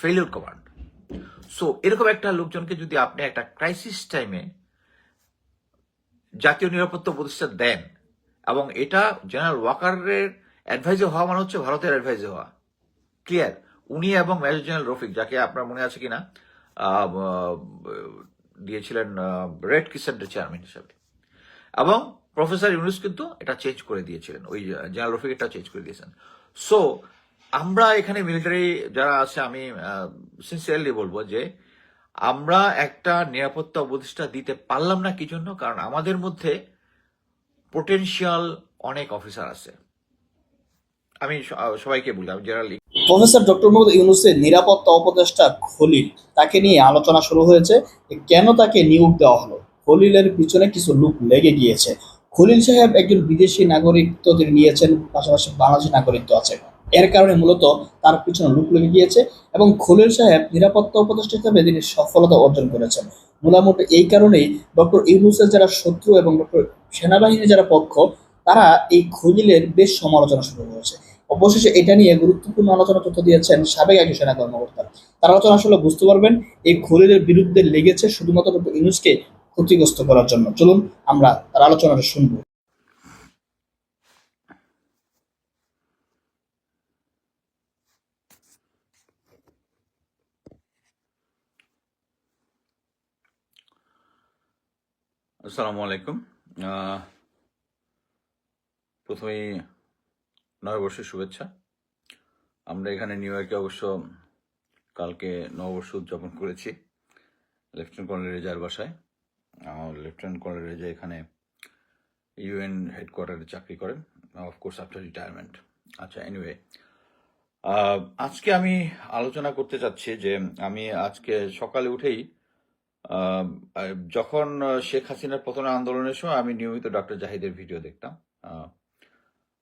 Failure command so এরকম একটা লোকজনকে যদি আপনি একটা ক্রাইসিস টাইমে জাতীয় নিরাপত্তা উপদেষ্টা দেন, এবং এটা জেনারেল ওয়াকারের অ্যাডভাইজে হওয়া মানে হচ্ছে ভারতের অ্যাডভাইজে হওয়া। ক্লিয়ার উনি এবং মেজর জেনারেল রফিক, যাকে আপনার মনে আছে কিনা দিয়েছিলেন রেড কিসেন্টের চেয়ারম্যান হিসাবে। এবং প্রফেসর ইউনুস কিন্তু এটা চেঞ্জ করে দিয়েছিলেন। ওই জেনারেল রফিক এটা চেঞ্জ করে দিয়েছেন। সো আমরা এখানে মিলিটারি যারা আছে, আমি সিনসিয়ারলি বলব যে, আমরা একটা নিরাপত্তা উপদেষ্টা দিতে পারলাম না কি জন্য কারণ আমাদের মধ্যে পোটেনশিয়াল অনেক অফিসার আছে। আমি সবাইকে বলি, আমি জেনারেলি প্রফেসর ডক্টর মোহাম্মদ ইউনুসের নিরাপত্তা উপদেষ্টা খলিল, তাকে নিয়ে আলোচনা শুরু হয়েছে। কেন তাকে নিয়োগ দেওয়া হলো? খলিলের পিছনে কিছু লোক লেগে গিয়েছে। খলিল সাহেব একজন বিদেশি নাগরিকত্ব তিনি নিয়েছেন, পাশাপাশি বাংলাদেশি নাগরিকত্ব আছে এর কারণে মূলত তার পিছনে লোক লেগে গিয়েছে এবং খলিল সাহেব নিরাপত্তা উপদেষ্টা হিসেবে তিনি সফলতা অর্জন করেছেন। মোটামুটি এই কারণেই ডক্টর ইউনুসের যারা শত্রু এবং ডক্টর সেনাবাহিনীর যারা পক্ষ, তারা এই খলিলের বেশ সমালোচনা শুরু করেছে। অবশেষে এটা নিয়ে গুরুত্বপূর্ণ আলোচনা তথ্য দিয়েছেন সাবেক একজন সেনা কর্মকর্তা। তার আলোচনা আসলে বুঝতে পারবেন, এই খলিলের বিরুদ্ধে লেগেছে শুধুমাত্র ডক্টর ইউনুসকে ক্ষতিগ্রস্ত করার জন্য। চলুন আমরা তার আলোচনাটা শুনব। আসসালামু আলাইকুম। প্রথমেই নববর্ষের শুভেচ্ছা। আমরা এখানে নিউ ইয়র্কে অবশ্য কালকে নববর্ষ উদযাপন করেছি, লেফটেন্যান্ট কর্নেল রেজার বাসায়। আমার লেফটেন্যান্ট কর্নেল রেজা এখানে ইউএন হেডকোয়ার্টারে চাকরি করেন অফকোর্স আফটার রিটায়ারমেন্ট আচ্ছা এনিওয়ে আজকে আমি আলোচনা করতে চাচ্ছি যে আমি আজকে সকালে উঠেই যখন শেখ হাসিনার পতনের আন্দোলনের সময় আমি নিয়মিত ডক্টর জাহিদের ভিডিও দেখতাম।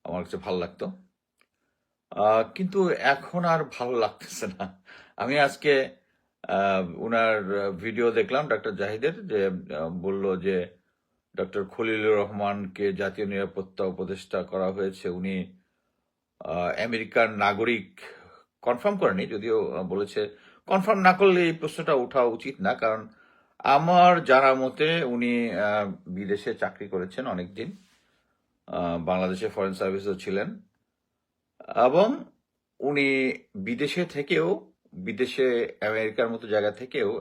আমার কাছে ভালো লাগতো। কিন্তু এখন আর ভালো লাগতেছে না। আমি আজকে উনার ভিডিও দেখলাম ডক্টর জাহিদের যে বলল যে, ডক্টর খলিলুর রহমানকে জাতীয় নিরাপত্তা উপদেষ্টা করা হয়েছে। উনি আমেরিকার নাগরিক কনফার্ম করেনি, যদিও বলেছে, কনফার্ম না করলে এই প্রশ্নটা ওঠা উচিত না। কারণ আমার জানা মতে উনি বিদেশে চাকরি করেছেন অনেকদিন। বাংলাদেশে ফরেন সার্ভিসও ছিলেন। এবং উনি বিদেশে থেকেও, বিদেশে আমেরিকার মতো জায়গা থেকেও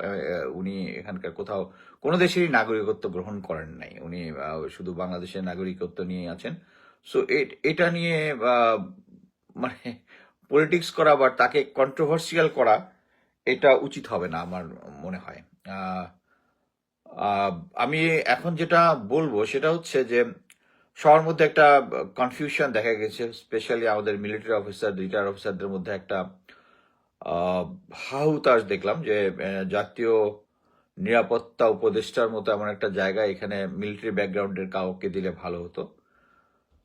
উনি এখানকার কোথাও কোনো দেশেরই নাগরিকত্ব গ্রহণ করেন নাই। উনি শুধু বাংলাদেশের নাগরিকত্ব নিয়ে আছেন। সো এটা নিয়ে মানে পলিটিক্স করা বা তাকে কন্ট্রোভার্সিয়াল করা, এটা উচিত হবে না আমার মনে হয়। আমি এখন যেটা বলব সেটা হচ্ছে যে সবার মধ্যে একটা কনফিউশন দেখা গেছে স্পেশালি আমাদের মিলিটারি অফিসার রিটায়ার অফিসারদের মধ্যে একটা আহ, হাহুতাশ দেখলাম যে জাতীয় নিরাপত্তা উপদেষ্টার মতো এমন একটা জায়গা এখানে মিলিটারি ব্যাকগ্রাউন্ডের কাউকে দিলে ভালো হতো।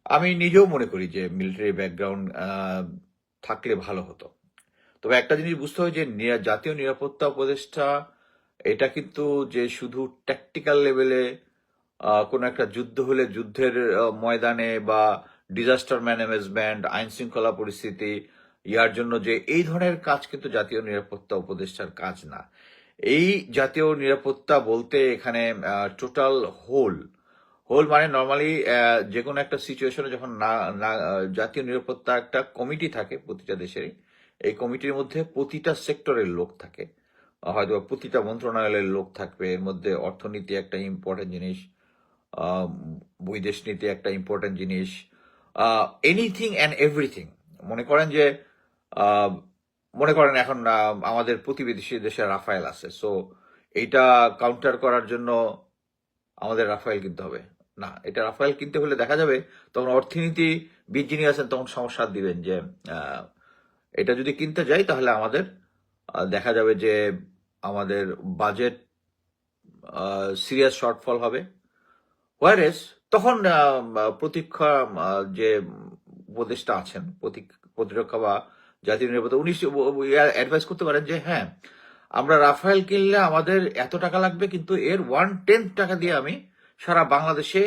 আমি নিজেও মনে করি যে মিলিটারি ব্যাকগ্রাউন্ড থাকলে ভালো হতো। তবে একটা জিনিস বুঝতে হবে যে জাতীয় নিরাপত্তা উপদেষ্টা এটা কিন্তু যে শুধু ট্যাকটিক্যাল লেভেলে কোনো একটা যুদ্ধ হলে যুদ্ধের ময়দানে বা ডিজাস্টার ম্যানেজমেন্ট আইন শৃঙ্খলা পরিস্থিতি ইয়ার জন্য যে এই ধরনের কাজ কিন্তু জাতীয় নিরাপত্তা উপদেষ্টার কাজ না। এই জাতীয় নিরাপত্তা বলতে এখানে টোটাল হোল হোল মানে নর্মালি যে কোনো একটা সিচুয়েশনে যখন না, না- জাতীয় নিরাপত্তা একটা কমিটি থাকে প্রতিটা দেশেরই, এই কমিটির মধ্যে প্রতিটা সেক্টরের লোক থাকে। হয়তো প্রতিটা মন্ত্রণালয়ের লোক থাকবে, এর মধ্যে অর্থনীতি একটা ইম্পর্টেন্ট জিনিস বৈদেশ নীতি একটা ইম্পর্টেন্ট জিনিস এনিথিং অ্যান্ড এভরিথিং মনে করেন যে মনে করেন এখন আমাদের প্রতিবেশী দেশে রাফায়েল আছে সো এইটা কাউন্টার করার জন্য আমাদের রাফায়েল কিনতে হবে। না, এটা রাফায়েল কিনতে হলে দেখা যাবে তখন অর্থনীতি বিদ যিনি আছেন তখন সমস্যা দিবেন যে এটা যদি কিনতে যাই তাহলে আমাদের দেখা যাবে যে আমাদের বাজেট সিরিয়াস শর্টফল হবে। ওয়ারেস তখন প্রতীক্ষা যে উপদেষ্টা আছেন প্রতিরক্ষা বা জাতীয় নিরাপত্তা, উনি অ্যাডভাইস করতে পারেন যে হ্যাঁ আমরা রাফায়েল কিনলে আমাদের এত টাকা লাগবে, কিন্তু এর ওয়ান টেন্থ টাকা দিয়ে আমি সারা বাংলাদেশে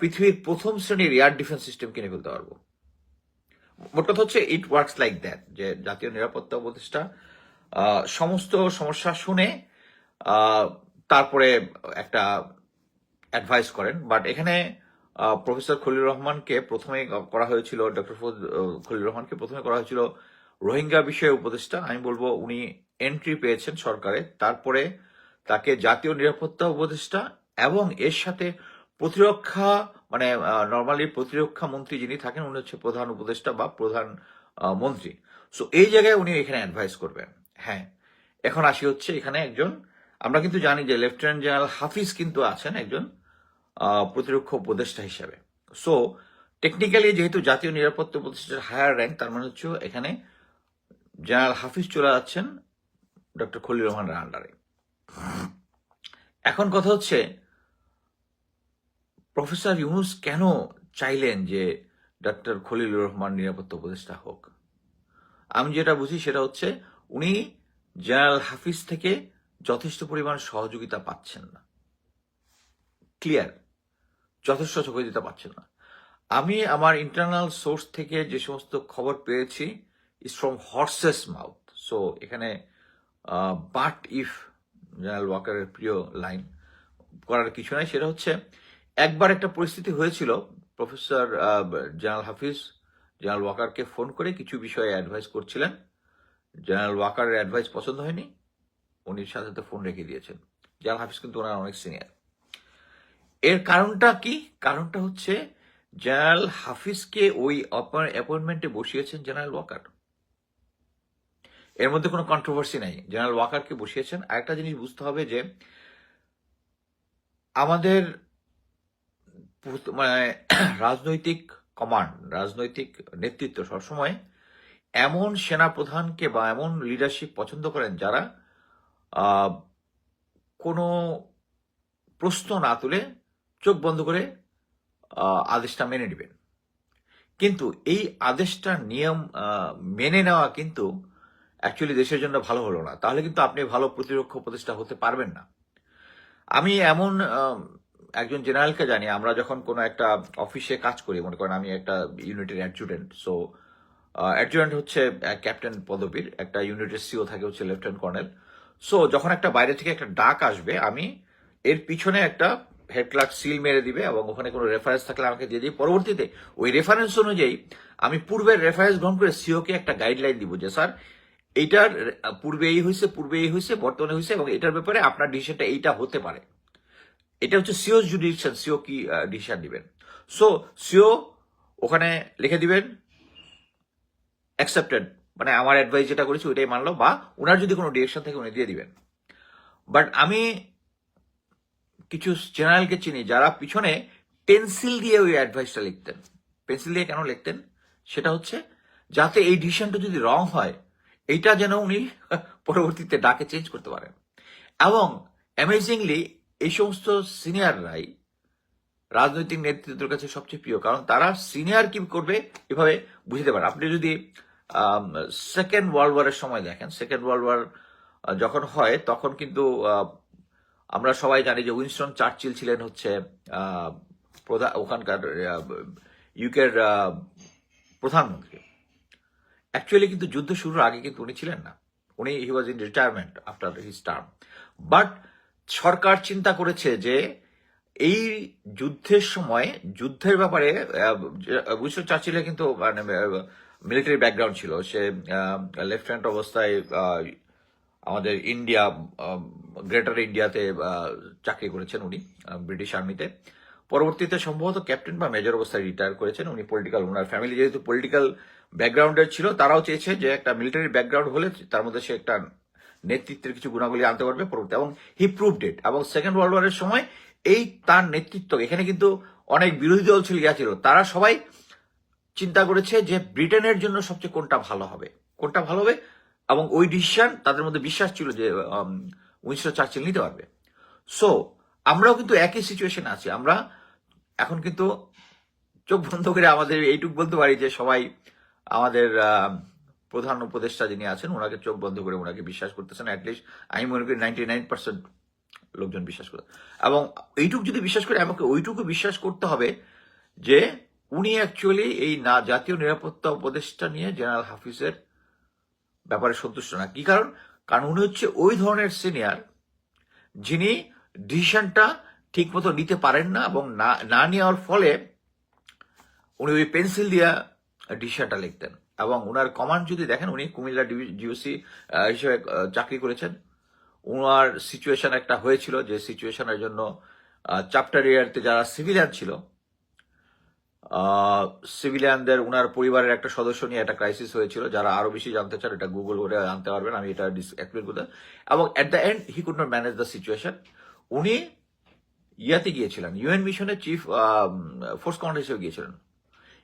পৃথিবীর প্রথম শ্রেণির এয়ার ডিফেন্স সিস্টেম কিনে ফেলতে পারব। মোট কথা হচ্ছে ইট ওয়ার্কস লাইক দ্যাট যে জাতীয় নিরাপত্তা উপদেষ্টা সমস্ত সমস্যা শুনে তারপরে একটা অ্যাডভাইস করেন। বাট এখানে প্রফেসর খলিল রহমানকে প্রথমে করা হয়েছিল ডক্টর খলিল রহমানকে প্রথমে করা হয়েছিল রোহিঙ্গা বিষয়ে উপদেষ্টা। আমি বলব, উনি এন্ট্রি পেয়েছেন সরকারে। তারপরে তাকে জাতীয় নিরাপত্তা উপদেষ্টা এবং এর সাথে প্রতিরক্ষা মানে নর্মালি প্রতিরক্ষা মন্ত্রী যিনি থাকেন, উনি হচ্ছে প্রধান উপদেষ্টা বা প্রধান মন্ত্রী। সো এই জায়গায় উনি এখানে অ্যাডভাইস করবেন। হ্যাঁ এখন আসি হচ্ছে এখানে একজন, আমরা কিন্তু জানি যে লেফটেন্যান্ট জেনারেল হাফিজ কিন্তু আছেন একজন প্রতিরক্ষা উপদেষ্টা হিসাবে। সো টেকনিক্যালি যেহেতু জাতীয় নিরাপত্তা উপদেষ্টার হায়ার র্যাঙ্ক তার মানে হচ্ছে এখানে জেনারেল হাফিজ চলে যাচ্ছেন ডক্টর খলিল রহমানের আন্ডারে এখন কথা হচ্ছে প্রফেসর ইউনুস কেন চাইলেন যে ডক্টর খলিলুর রহমান নিরাপত্তা উপদেষ্টা হোক? আমি যেটা বুঝি সেটা হচ্ছে উনি জেনারেল হাফিজ থেকে যথেষ্ট পরিমাণ সহযোগিতা পাচ্ছেন না। ক্লিয়ার? যথেষ্ট সহযোগিতা পাচ্ছেন না। আমি আমার ইন্টারনাল সোর্স থেকে যে সমস্ত খবর পেয়েছি is from horses mouth so এখানে বাট ইফ জেনারেল ওয়াকারের প্রিয় লাইন করার কিছু নাই, সেটা হচ্ছে, একবার একটা পরিস্থিতি হয়েছিল প্রফেসর জেনারেল হাফিজ, জেনারেল ওয়াকারকে ফোন করে কিছু বিষয়ে অ্যাডভাইস করছিলেন। জেনারেল ওয়াকারের অ্যাডভাইস পছন্দ হয়নি? উনি সাথে সাথে ফোন রেখে দিয়েছেন। জেনারেল হাফিজ কিন্তু ওনার অনেক সিনিয়র এর কারণটা কি? কারণটা হচ্ছে জেনারেল হাফিজকে ওই অ্যাপয়েন্টমেন্টে বসিয়েছেন জেনারেল ওয়াকার এর মধ্যে কোনো কন্ট্রোভার্সি নাই। জেনারেল ওয়াকারকে বসিয়েছেন। আরেকটা জিনিস বুঝতে হবে যে, আমাদের মানে রাজনৈতিক কমান্ড রাজনৈতিক নেতৃত্ব সবসময় এমন সেনা প্রধানকে বা এমন লিডারশিপ পছন্দ করেন যারা কোনো প্রশ্ন না তুলে চোখ বন্ধ করে আদেশটা মেনে নেবেন। কিন্তু এই আদেশটা নিয়ম মেনে নেওয়া কিন্তু অ্যাকচুয়ালি দেশের জন্য ভালো হলো না। তাহলে কিন্তু আপনি ভালো প্রতিরক্ষা উপদেষ্টা হতে পারবেন না। আমি এমন একজন জেনারেলকে জানি, আমরা যখন কোনো একটা অফিসে কাজ করি, মনে করেন আমি একটা ইউনিটের অ্যাডজুডেন্ট সো অ্যাডজুডেন্ট হচ্ছে ক্যাপ্টেন পদবীর, একটা ইউনিটের সিও থাকে, হচ্ছে লেফটেন্যান্ট কর্নেল সো যখন একটা বাইরে থেকে একটা ডাক আসবে, আমি এর পিছনে একটা হেড ক্লার্ক সিল মেরে দিবে এবং ওখানে কোনো রেফারেন্স থাকলে আমাকে দিয়ে দিই পরবর্তীতে, ওই রেফারেন্স অনুযায়ী আমি পূর্বের রেফারেন্স গ্রহণ করে সিওকে একটা গাইডলাইন দিব যে, স্যার এইটার পূর্বে এই হয়েছে পূর্বে এই হয়েছে বর্তমানে হয়েছে এবং এটার ব্যাপারে আপনার ডিসিশনটা এইটা হতে পারে। এটা হচ্ছে সিও জুডিশন সিও কি ডিসিশন দিবেন। সো সিও ওখানে লিখে দিবেন অ্যাকসেপ্টেড মানে আমার অ্যাডভাইস যেটা করেছি ওইটাই মানলো, বা ওনার যদি কোনো ডিরেকশন থাকে উনি দিয়ে দিবেন। বাট আমি কিছু জেনারেলকে চিনি যারা পিছনে পেন্সিল দিয়ে ওই অ্যাডভাইসটা লিখতেন। পেন্সিল দিয়ে কেন লিখতেন? সেটা হচ্ছে যাতে এই ডিসিশনটা যদি রং হয়, এইটা যেন উনি পরবর্তীতে ডাকে চেঞ্জ করতে পারেন। এবং অ্যামেজিংলি এই সমস্ত সিনিয়ররাই রাজনৈতিক নেতৃত্বের কাছে সবচেয়ে প্রিয়, কারণ তারা সিনিয়র কি করবে এভাবে বুঝতে পারে আপনি যদি সেকেন্ড ওয়ার্ল্ড ওয়ারের সময় দেখেন সেকেন্ড ওয়ার্ল্ড ওয়ার যখন হয়, তখন কিন্তু আমরা সবাই জানি যে উইনস্টন চার্চিল ছিলেন হচ্ছে প্রধান ওখানকার ইউকের প্রধানমন্ত্রী। অ্যাকচুয়ালি কিন্তু যুদ্ধ শুরুর আগে কিন্তু উনি ছিলেন না। উনি he was in retirement after his term but সরকার চিন্তা করেছে যে, এই যুদ্ধের সময়, যুদ্ধের ব্যাপারে উইস্টন চার্চিলের কিন্তু মানে মিলিটারি ব্যাকগ্রাউন্ড ছিল, সে লেফটেন্যান্ট অবস্থায় আমাদের ইন্ডিয়া গ্রেটার ইন্ডিয়াতে চাকরি করেছেন উনি ব্রিটিশ আর্মিতে পরবর্তীতে সম্ভবত ক্যাপ্টেন বা মেজর অবস্থায় রিটায়ার করেছেন উনি পলিটিক্যাল ওনার ফ্যামিলি যেহেতু পলিটিক্যাল ব্যাকগ্রাউন্ডের ছিল, তারাও চেয়েছে যে একটা মিলিটারি ব্যাকগ্রাউন্ড হলে তার মধ্যে সে একটা নেতৃত্বের কিছু গুণাবলী আনতে পারবে পরবর্তী, এবং হি প্রুভড ইট এবং সেকেন্ড ওয়ার্ল্ড ওয়ারের সময় এই তার নেতৃত্ব, এখানে কিন্তু অনেক বিরোধী দল ছিল ইয়া ছিল তারা সবাই চিন্তা করেছে যে ব্রিটেনের জন্য সবচেয়ে কোনটা ভালো হবে। কোনটা ভালো হবে? এবং ওই ডিসিশন তাদের মধ্যে বিশ্বাস ছিল যে উইনস্টন চার্চিল নিতে পারবে। সো আমরাও কিন্তু একই সিচুয়েশন আছি। আমরা এখন কিন্তু চোখ বন্ধ করে আমাদের এইটুক বলতে পারি যে সবাই আমাদের প্রধান উপদেষ্টা যিনি আছেন ওনাকে চোখ বন্ধ করে ওনাকে বিশ্বাস করতেছেন। অ্যাটলিস্ট আমি মনে করি নাইনটি নাইন পার্সেন্ট লোকজন বিশ্বাস করে। এবং এইটুকু যদি বিশ্বাস করে, আমাকে ওইটুকু বিশ্বাস করতে হবে যে উনি অ্যাকচুয়ালি এই না জাতীয় নিরাপত্তা উপদেষ্টা নিয়ে জেনারেল হাফিজের ব্যাপারে সন্তুষ্ট না। কি কারণ? কারণ উনি হচ্ছে ওই ধরনের সিনিয়র যিনি ডিসিশনটা ঠিক মতো নিতে পারেন না এবং না না নেওয়ার ফলে উনি ওই পেন্সিল দিয়া ডিসিশনটা লিখতেন এবং ওনার কমান্ড যদি দেখেন, উনি কুমিল্লা জিওসি হিসেবে চাকরি করেছেন। ওনার সিচুয়েশন একটা হয়েছিল যে সিচুয়েশনের জন্য চ্যাপ্টার ইয়ারতে যারা সিভিলিয়ান ছিল সিভিলিয়ানদের ওনার পরিবারের একটা সদস্য নিয়ে একটা ক্রাইসিস হয়েছিল, যারা আরও বেশি জানতে চান, এটা গুগল করে জানতে পারবেন, আমি এটা এক্সপ্লেন করতে এবং at the end he could not manage the situation উনি ইয়াতে গিয়েছিলেন ইউএন মিশনের চিফ ফোর্স কমান্ডার হিসেবে গিয়েছিলেন।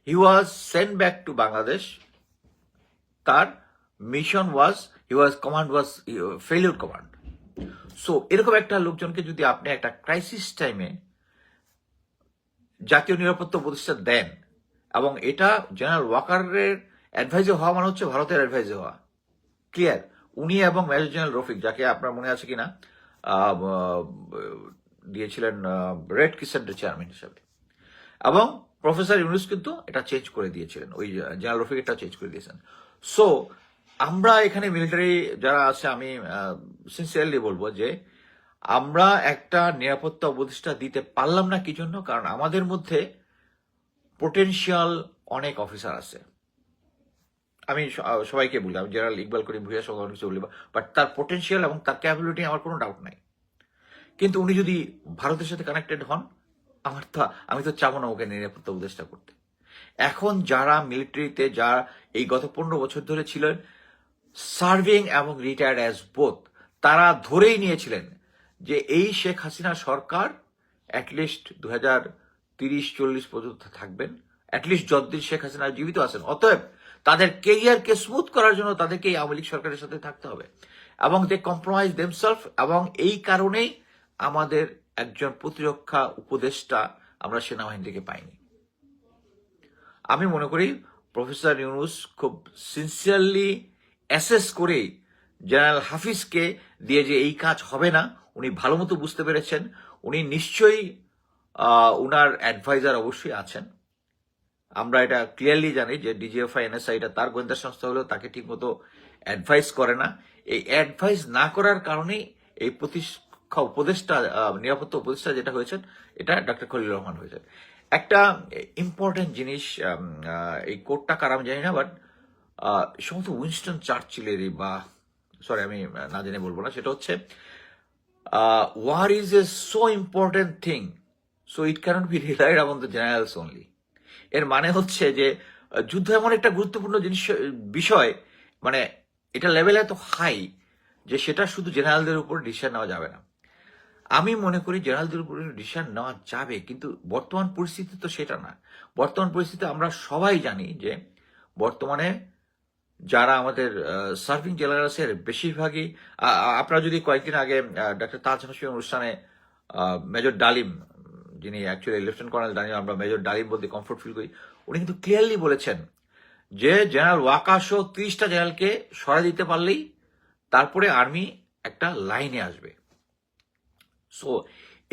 He was send back to Bangladesh তার mission was he was command was failure command so এরকম একটা লোকজনকে যদি আপনি একটা ক্রাইসিস টাইমে জাতীয় নিরাপত্তা উপদেষ্টা দেন। এবং এটা জেনারেল ওয়াকারের অ্যাডভাইজে হওয়া মানে হচ্ছে ভারতের অ্যাডভাইজে হওয়া। ক্লিয়ার উনি এবং মেজর জেনারেল রফিক, যাকে আপনার মনে আছে কিনা? দিয়েছিলেন রেড কিসেন্টের চেয়ারম্যান হিসাবে। এবং প্রফেসর ইউনুস কিন্তু এটা চেঞ্জ করে দিয়েছিলেন। ওই জেনারেল রফিক এটা চেঞ্জ করে দিয়েছেন। সো আমরা এখানে মিলিটারি যারা আছে, আমি সিনসিয়ারলি বলব যে আমরা একটা নিরাপত্তা উপদেষ্টা দিতে পারলাম না কি জন্য কারণ আমাদের মধ্যে পোটেনশিয়াল অনেক অফিসার আছে। আমি সবাইকে বলি, আমি জেনারেল ইকবাল করিম ভুইয়া সহ অনেক কিছু বলি বাট তার পোটেনশিয়াল এবং তার ক্যাপাবিলিটি আমার কোনো ডাউট নাই। কিন্তু উনি যদি ভারতের সাথে কানেক্টেড হন, আমার তো, আমি তো চাবো না ওকে নিরাপত্তা উপদেষ্টা করতে। এখন যারা মিলিটারিতে যারা এই গত পনেরো বছর ধরে ছিলেন সার্ভিং এবং রিটায়ার্ড অ্যাজ বোথ তারা ধরেই নিয়েছিলেন যে এই শেখ হাসিনা সরকার অ্যাটলিস্ট দু হাজার তিরিশ, চল্লিশ পর্যন্ত থাকবেন। অ্যাটলিস্ট যতদিন শেখ হাসিনা জীবিত আছেন। অতএব তাদের কেরিয়ারকে স্মুথ করার জন্য তাদেরকে এই আওয়ামী লীগ সরকারের সাথে থাকতে হবে এবং দে কম্প্রোমাইজ দেমসেলফ এবং এই কারণেই আমাদের একজন প্রতিরক্ষা উপদেষ্টা আমরা সেনাবাহিনী থেকে পাইনি। আমি মনে করি প্রফেসর ইউনুস খুব সিনসিয়ারলি অ্যাসেস করে জেনারেল হাফিজকে দিয়ে যে এই কাজ হবে না উনি ভালো মতো বুঝতে পেরেছেন। উনি নিশ্চয়ই উনার অ্যাডভাইজার অবশ্যই আছেন। আমরা এটা ক্লিয়ারলি জানি যে ডিজিএফআই এনএসআই এটা তার গোয়েন্দা সংস্থা হলেও তাকে ঠিকমতো অ্যাডভাইস করে না। এই অ্যাডভাইস না করার কারণেই এই প্রতিরক্ষা উপদেষ্টা নিরাপত্তা উপদেষ্টা যেটা হয়েছেন, এটা ডক্টর খলিল রহমান হয়েছে। একটা ইম্পর্টেন্ট জিনিস এই কোডটা কার আমি জানি না বাট সম্ভবত উইনস্টন চার্চিলেরই বা সরি আমি না জেনে বলব না, সেটা হচ্ছে war is a so important thing so it cannot be relied on the generals only এর মানে হচ্ছে যে যুদ্ধ এমন একটা গুরুত্বপূর্ণ জিনিস, বিষয় মানে এটা লেভেল এত হাই যে সেটা শুধু জেনারেলদের উপর ডিসিশন নেওয়া যাবে না। আমি মনে করি জেনারেলদের উপর ডিসিশন নেওয়া যাবে, কিন্তু বর্তমান পরিস্থিতি তো সেটা না। বর্তমান পরিস্থিতি আমরা সবাই জানি যে, বর্তমানে যারা আমাদের সার্ভিং জেনারেলসের বেশিরভাগই আপনারা যদি কয়েকদিন আগে ডক্টর তাজ হাসিম অনুষ্ঠানে মেজর ডালিম, যিনি অ্যাকচুয়ালি লেফটেন্যান্ট কর্নেল ডালিম আমরা মেজর ডালিম বলতে কমফোর্ট ফিল করি, উনি কিন্তু ক্লিয়ারলি বলেছেন যে জেনারেল ওয়াকা সহ ত্রিশটা জেনারেলকে সরা দিতে পারলেই তারপরে আর্মি একটা লাইনে আসবে। সো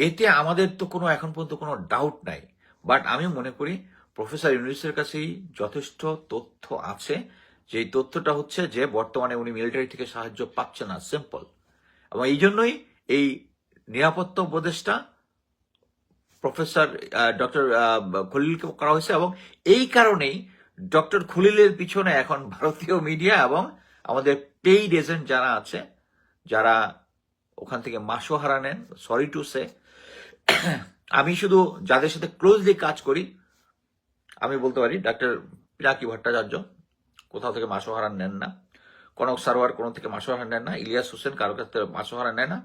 এতে আমাদের তো কোনো, এখন পর্যন্ত কোনো ডাউট নাই। বাট আমি মনে করি প্রফেসর ইউনিসের কাছেই যথেষ্ট তথ্য আছে। যে তথ্যটা হচ্ছে যে বর্তমানে উনি মিলিটারি থেকে সাহায্য পাচ্ছে না সিম্পল এবং এই জন্যই এই নিরাপত্তা উপদেষ্টা প্রফেসর ডক্টর খলিলকে করা হয়েছে এবং এই কারণেই ডক্টর খলিলের পিছনে এখন ভারতীয় মিডিয়া এবং আমাদের পেইড এজেন্ট যারা আছে, যারা ওখান থেকে মাসোহারা নেন সরি টু সে আমি শুধু যাদের সাথে ক্লোজলি কাজ করি, আমি বলতে পারি ডাক্তার পিনাকি ভট্টাচার্য কোথাও থেকে মাসোহারা নেন না। কনক সারোয়ার কোনো থেকে মাসোহারা নেন না। ইলিয়াস হোসেন কারও কাছ থেকে মাসোহারা নেয় না।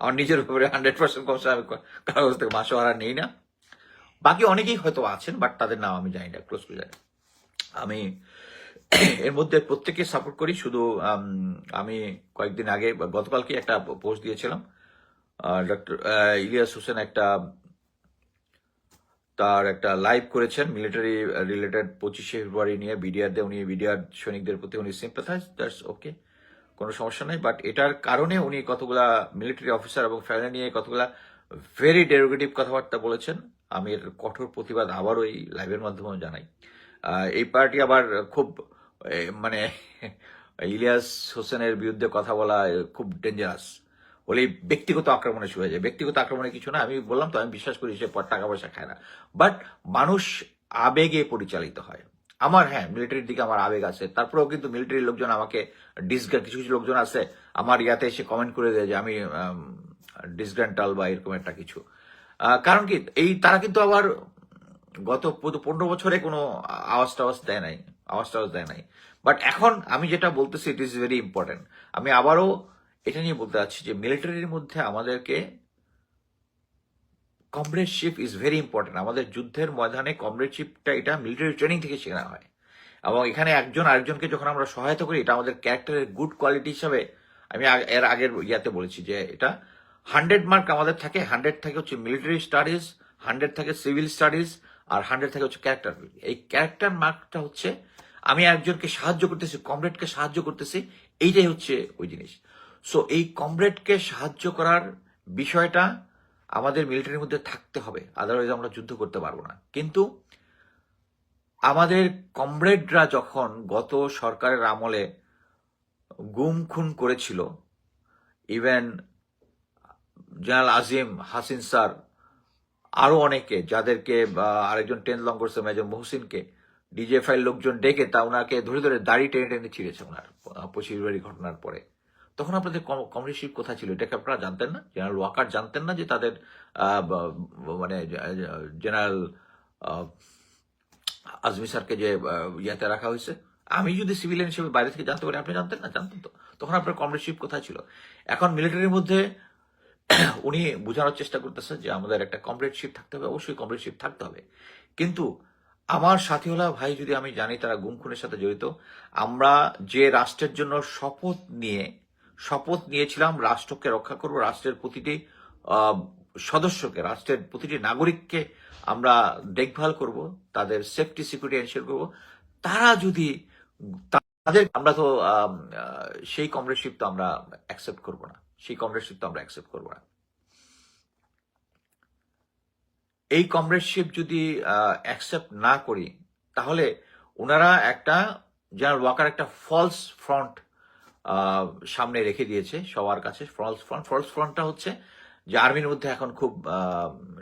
আমার নিজের ব্যাপারে হান্ড্রেড পার্সেন্ট কমসে আমি কারও কাছ থেকে মাসোহারা নেই না। বাকি অনেকেই হয়তো আছেন, বাট তাদের নাম আমি জানি না, ক্লোজ করে জানি আমি এর মধ্যে প্রত্যেককে সাপোর্ট করি, শুধু আমি কয়েকদিন আগে গতকালকে একটা পোস্ট দিয়েছিলাম। ডক্টর ইলিয়াস হোসেন একটা তার একটা লাইভ করেছেন মিলিটারি রিলেটেড পঁচিশে ফেব্রুয়ারি নিয়ে বিডিআর দিয়ে উনি বিডিআর সৈনিকদের প্রতি উনি সিম্পাথাইজ দ্যাটস ওকে কোনো সমস্যা নেই বাট এটার কারণে উনি কতগুলা মিলিটারি অফিসার এবং ফ্যামিলি নিয়ে কতগুলা ভেরি ডেরোগেটিভ কথাবার্তা বলেছেন আমি এর কঠোর প্রতিবাদ আবারও এই লাইভের মাধ্যমে জানাই। এই পার্টি আবার খুব মানে ইলিয়াস হোসেনের বিরুদ্ধে কথা বলা খুব ডেঞ্জারাস বলে ব্যক্তিগত আক্রমণে শুরু হয়ে যায়। ব্যক্তিগত আক্রমণে কিছু না, আমি বললাম তো, আমি বিশ্বাস করি সে টাকা পয়সা খায় না। বাট মানুষ আবেগে পরিচালিত হয়। আমার হ্যাঁ মিলিটারির দিকে আমার আবেগ আছে। তারপরেও কিন্তু মিলিটারির লোকজন আমাকে ডিসগ্রান কিছু কিছু লোকজন আছে, আমার ইয়াতে এসে কমেন্ট করে দেয় যে, আমি ডিসগ্রান্টাল বা এরকম একটা কিছু। কারণ কি, এই তারা কিন্তু আবার গত পনেরো বছরে কোনো আওয়াজ টাওয়াজ দেয় নাই আওয়াজ টাওয়াজ দেয় নাই। বাট এখন আমি যেটা বলতেছি ইট ইজ ভেরি ইম্পর্টেন্ট আমি আবারও এটা নিয়ে বলতে চাচ্ছি যে মিলিটারির মধ্যে আমাদেরকে কমরেডশিপ ইজ ভেরি ইম্পর্টেন্ট আমাদের যুদ্ধের ময়দানে কমরেডশিপটা এটা মিলিটারি ট্রেনিং থেকে শেখা হয়। এবং এখানে একজন আরেকজনকে যখন আমরা সহায়তা করি, এটা আমাদের ক্যারেক্টারের গুড কোয়ালিটি হিসাবে আমি এর আগের ইয়াতে বলেছি যে এটা হান্ড্রেড মার্ক আমাদের থাকে। হান্ড্রেড থাকে হচ্ছে মিলিটারি স্টাডিজ হান্ড্রেড থাকে সিভিল স্টাডিজ আর হান্ড্রেড থাকে হচ্ছে ক্যারেক্টার এই ক্যারেক্টার মার্কটা হচ্ছে আমি একজনকে সাহায্য করতেছি কমরেডকে সাহায্য করতেছি, এইটাই হচ্ছে ওই জিনিস। সো এই কমরেডকে সাহায্য করার বিষয়টা আমাদের মিলিটারির মধ্যে থাকতে হবে আদারওয়াইজ আমরা যুদ্ধ করতে পারব না। কিন্তু আমাদের কমরেডরা যখন গত সরকারের আমলে গুম খুন করেছিল even general Azim Hasin sir আরও অনেকে যাদেরকে আরেকজন টেন লং করছে মেজর মহসিনকে ডিজেফআই লোকজন ডেকে তা ওনাকে ধরে ধরে দাড়ি টেনে টেনে ছিঁড়েছে ওনার পঁচিশ ঘটনার পরে। তখন আপনাদের কমিউনিস্ট কোথায় ছিল? এটাকে আপনারা জানতেন না? জেনারেল ওয়াকার জানতেন না যে তাদের মানে জেনারেল আজমি স্যারকে যে ইয়াতে রাখা হয়েছে? আমি যদি সিভিলিয়ান হিসেবে বাইরে থেকে জানতে পারি, আপনি জানতেন না? জানতেন তো। তখন আপনার কমরেডশিপ কোথায় ছিল? এখন মিলিটারির মধ্যে উনি বোঝানোর চেষ্টা করতেছে যে আমাদের একটা কমরেডশিপ থাকতে হবে। অবশ্যই কমরেডশিপ থাকতে হবে। কিন্তু আমার সাথীওয়ালা ভাই যদি আমি জানি, তারা গুম খুনের সাথে জড়িত, আমরা যে রাষ্ট্রের জন্য শপথ নিয়ে শপথ নিয়েছিলাম, রাষ্ট্রকে রক্ষা করব, রাষ্ট্রের প্রতিটি সদস্যকে, রাষ্ট্রের প্রতিটি নাগরিককে আমরা দেখভাল করব, তাদের সেফটি সিকিউরিটি এনশিওর করব। তারা যদি, তাদের, আমরা তো সেই কমরেডশিপ তো আমরা অ্যাকসেপ্ট করব না। সেই কমরেডশিপ তো আমরা অ্যাকসেপ্ট করব না। এই কমরেডশিপ যদি অ্যাকসেপ্ট না করি, তাহলে ওনারা একটা জেনারেল ওয়াকার একটা ফলস ফ্রন্ট সামনে রেখে দিয়েছে সবার কাছে। ফলস ফ্রন্ট ফলস ফ্রন্টটা হচ্ছে যে আর্মির মধ্যে এখন খুব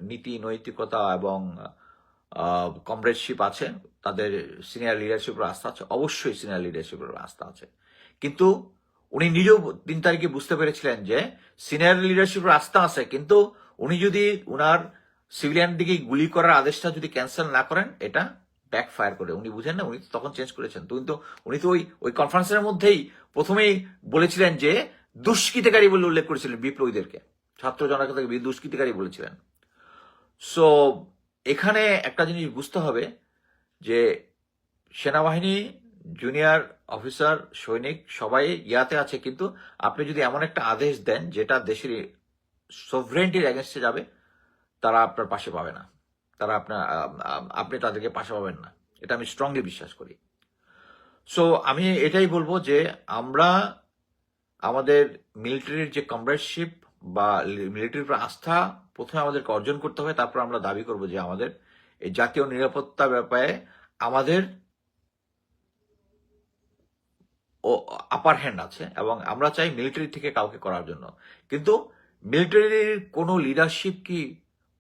নীতি, নৈতিকতা এবং কমরেডশিপ আছে। তাদের সিনিয়র লিডারশিপের আস্থা আছে। অবশ্যই সিনিয়র লিডারশিপের আস্থা আছে। কিন্তু উনি নিজেও তিন তারিখে বুঝতে পেরেছিলেন যে সিনিয়র লিডারশিপের আস্থা আছে। কিন্তু উনি যদি উনার সিভিলিয়ান দিকে গুলি করার আদেশটা যদি ক্যান্সেল না করেন, এটা ব্যাক ফায়ার করে। উনি বুঝেন না, উনি তো তখন চেঞ্জ করেছেন। তো কিন্তু উনি তো ওই ওই কনফারেন্সের মধ্যেই প্রথমেই বলেছিলেন যে দুষ্কৃতিকারী বলে উল্লেখ করেছিলেন বিপ্লবীদেরকে। ছাত্র জনতাকে দুষ্কৃতিকারী বলেছিলেন। সো এখানে একটা জিনিস বুঝতে হবে যে সেনাবাহিনী জুনিয়র অফিসার সৈনিক সবাই ইয়াতে আছে, কিন্তু আপনি যদি এমন একটা আদেশ দেন যেটা দেশের সভরেন্টির এগেনস্টে যাবে, তারা আপনার পাশে পাবে না। তারা আপনার আপনি তাদেরকে পাশে পাবেন না। এটা আমি স্ট্রংলি বিশ্বাস করি। সো আমি এটাই বলব যে আমরা আমাদের মিলিটারির যে কমরেডশিপ বা মিলিটারির উপর আস্থা প্রথমে আমাদেরকে অর্জন করতে হবে, তারপর আমরা দাবি করব যে আমাদের এই জাতীয় নিরাপত্তা ব্যাপারে আমাদের ও আপার হ্যান্ড আছে এবং আমরা চাই মিলিটারি থেকে কাউকে করার জন্য। কিন্তু মিলিটারির কোনো লিডারশিপ কি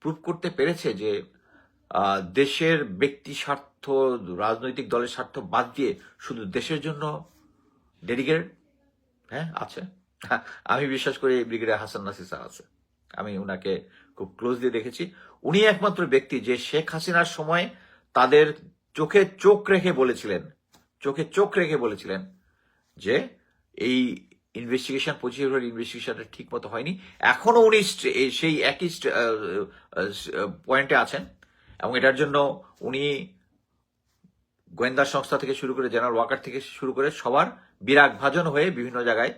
প্রুভ করতে পেরেছে যে দেশের ব্যক্তি স্বার্থ, রাজনৈতিক দলের স্বার্থ বাদ দিয়ে শুধু দেশের জন্য ডেডিকেটেড হ্যাঁ আছে। আমি বিশ্বাস করি ব্রিগেডিয়ার হাসান নাসির স্যার আছে। আমি উনাকে খুব ক্লোজলি দেখেছি। উনি একমাত্র ব্যক্তি যে শেখ হাসিনার সময় তাদের চোখে চোখ রেখে বলেছিলেন, চোখে চোখ রেখে বলেছিলেন যে এই ইনভেস্টিগেশন পঁচিশ ফেব্রুয়ারি ইনভেস্টিগেশনটা ঠিক মতো হয়নি। এখনও উনি সেই একই পয়েন্টে আছেন। এবং এটার জন্য উনি গোয়েন্দা সংস্থা থেকে শুরু করে জেনারেল ওয়াকার থেকে শুরু করে সবার বিরাগ ভাজন হয়ে বিভিন্ন জায়গায়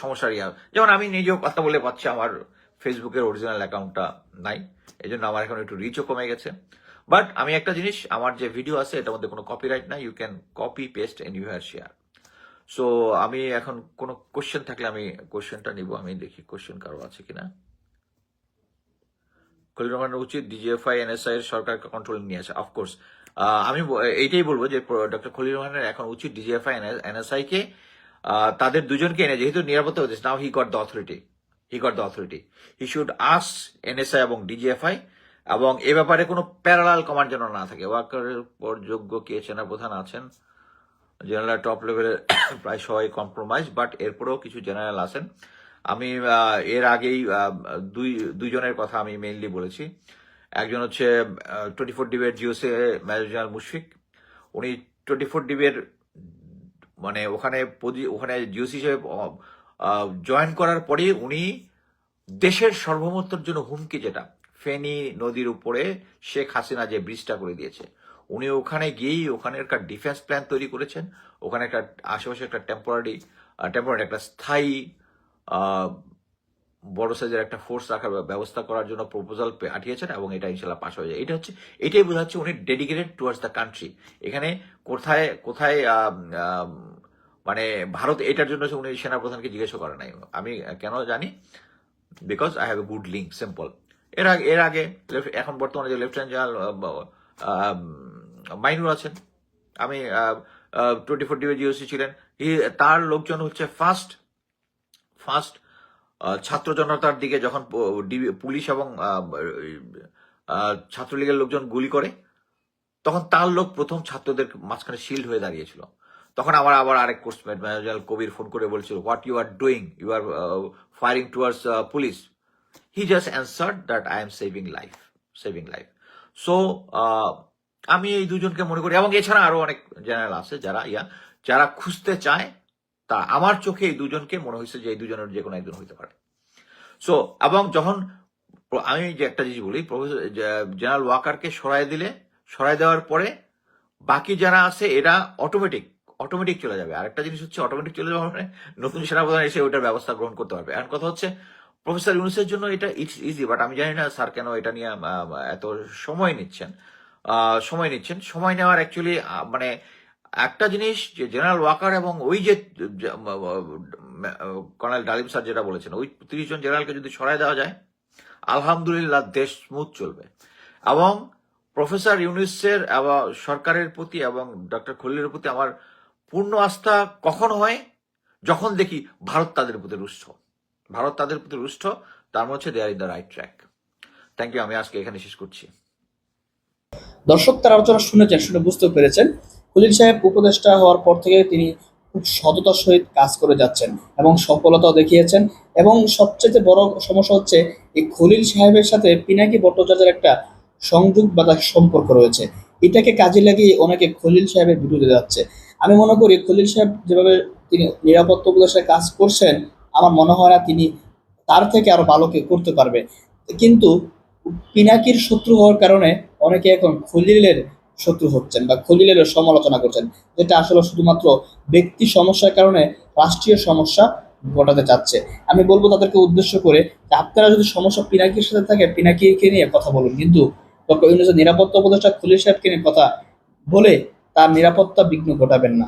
সমস্যার ইয়া। যেমন আমি নিজেও কথা বলে পাচ্ছি, আমার ফেসবুকের অরিজিনাল অ্যাকাউন্টটা নাই এই জন্য আমার এখন একটু রিচও কমে গেছে। বাট আমি একটা জিনিস, আমার যে ভিডিও আছে, এটার মধ্যে কোনো কপিরাইট নাই you can copy paste and you her share so আমি এখন কোনো কোশ্চেন থাকলে আমি কোশ্চেনটা নিব, আমি দেখি কোশ্চেন কারও আছে কিনা। খলিল রহমানের উচিত ডিজিএফআই এনএসআই এর সরকার কন্ট্রোল নিয়ে আসে। অফকোর্স আমি এইটাই বলব যে ডক্টর খলিল রহমানের এখন উচিত ডিজিএফআই এনএসআই কে তাদের দুজনকে এনে, যেহেতু নিরাপত্তা উপদেশ now he got the authority he got the authority he should use NSI এবং ডিজিএফআই এবং এ ব্যাপারে কোনো প্যারালাল কমান্ড যেন না থাকে। ওয়াকারের পর যোগ্য কে সেনা প্রধান আছেন জেনারেল টপ লেভেলের প্রায় সবাই কম্প্রোমাইজ বাট এরপরেও কিছু জেনারেল আছেন। আমি এর আগেই দুই, দুইজনের কথা আমি মেইনলি বলেছি। একজন হচ্ছে টোয়েন্টি ফোর ডিবের জিওসে মেজর জেনারেল মুশফিক। উনি টোয়েন্টি ফোর ডিবের মানে ওখানে ওখানে জিওসি হিসেবে জয়েন করার পরে উনি দেশের সার্বভৌমত্বের জন্য হুমকি যেটা, ফেনী নদীর উপরে শেখ হাসিনা যে ব্রিজটা করে দিয়েছে, উনি ওখানে গিয়েই ওখানে একটা ডিফেন্স প্ল্যান তৈরি করেছেন। ওখানে একটা, আশেপাশে একটা টেম্পোরারি টেম্পোরারি একটা স্থায়ী বড় সাইজের একটা ফোর্স রাখার ব্যবস্থা করার জন্য প্রপোজাল পাঠিয়েছেন এবং এটা ইনশাল্লাহ পাশ হয়ে যায়। এটা হচ্ছে এটাই বোঝা বোঝাচ্ছে উনি ডেডিকেটেড টুয়ার্ডস দ্য কান্ট্রি এখানে কোথায় কোথায় মানে ভারত এটার জন্য উনি সেনাপ্রধানকে জিজ্ঞাসা করে নাই। আমি কেন জানি? Because I have a good link simple এর আগে এর আগে এখন বর্তমানে যে লেফটেন্যান্ট জেনারেল মাইনুর আছেন। আমি টোয়েন্টি ফোর ডিবি জিওসি ছিলেন। তার লোকজন হচ্ছে ফার্স্ট ফার্স্ট ছাত্র জনতার দিকে যখন পুলিশ এবং ছাত্রলীগের লোকজন গুলি করে, তখন তার লোক প্রথম ছাত্রদের মাঝখানে শিল্ড হয়ে দাঁড়িয়েছিল। তখন আমার আবার আরেক কোর্সমেট ম্যানেজার কবির ফোন করে বলছিল what you are doing you are firing towards police he just answered that I am saving life saving life so আমি এই দুজনকে মনে করি, এবং এছাড়া আরও অনেক জেনারেল আছে যারা, ইয়া, যারা খুঁজতে চায় তা আমার চোখে এই দুজনকে মনে হয়েছে যে এই দুজনের যে কোনো একজন হইতে পারে। সো এবং যখন আমি যে একটা জিনিস বলি, প্রফেসর জেনারেল ওয়াকারকে সরাই দিলে সরাই দেওয়ার পরে বাকি যারা আছে, এরা অটোমেটিক অটোমেটিক চলে যাবে। আর একটা জিনিস হচ্ছে অটোমেটিক চলে যাওয়া মানে নতুন সেনাপ্রধান এসে ওইটার ব্যবস্থা গ্রহণ করতে পারবে। এখন কথা হচ্ছে, প্রফেসর ইউনুসের জন্য এটা ইটস ইজি বাট আমি জানি না স্যার কেন এটা নিয়ে এত সময় নিচ্ছেন। সময় নিচ্ছেন। সময় নেওয়ার অ্যাকচুয়ালি মানে একটা জিনিস যে জেনারেল ওয়াকার এবং ওই যে কর্নেল ডালিম স্যার যেটা বলেছেন, ওই তিরিশ জন জেনারেলকে যদি সরাই দেওয়া যায়, আলহামদুলিল্লাহ দেশ স্মুথ চলবে। এবং প্রফেসর ইউনিসের সরকারের প্রতি এবং ডক্টর খলিলের প্রতি আমার পূর্ণ আস্থা কখন হয় যখন দেখি ভারত তাদের প্রতি রুষ্ট। ভারত তাদের প্রতি রুষ্ট, তার মধ্যে there in the right track thank you আমি আজকে এখানে শেষ করছি। দর্শক, তার আলোচনা শুনেছেন শুনে বুঝতে পেরেছেন খলিল সাহেব উপদেষ্টা হওয়ার পর থেকে তিনি খুব সততার সহিত কাজ করে যাচ্ছেন এবং সফলতাও দেখিয়েছেন। এবং সবচেয়ে বড় সমস্যা হচ্ছে, এই খলিল সাহেবের সাথে পিনাকি ভট্টাচার্যের একটা সংযোগ বা তার সম্পর্ক রয়েছে। এটাকে কাজে লাগিয়ে অনেকে খলিল সাহেবের বিরুদ্ধে যাচ্ছে। আমি মনে করি, খলিল সাহেব যেভাবে তিনি নিরাপত্তা উপদেষ্টায় কাজ করছেন, আমার মনে হয় না তিনি তার থেকে আরও ভালো করতে পারবে। কিন্তু পিনাকির শত্রু হওয়ার কারণে অনেকে এখন খলিলের শত্রু হচ্ছেন বা খলিলের সমালোচনা করছেন, যেটা আসলে শুধুমাত্র ব্যক্তি সমস্যার কারণে রাষ্ট্রীয় সমস্যা ঘটাতে চাচ্ছে। আমি বলব তাদেরকে উদ্দেশ্য করে যে আপনারা যদি সমস্যা পিনাকির সাথে থাকে, পিনাকিকে নিয়ে কথা বলুন। কিন্তু ডক্টর ইউনুসের নিরাপত্তা উপদেষ্টা খলিল সাহেবকে নিয়ে কথা বলে তার নিরাপত্তা বিঘ্ন ঘটাবেন না।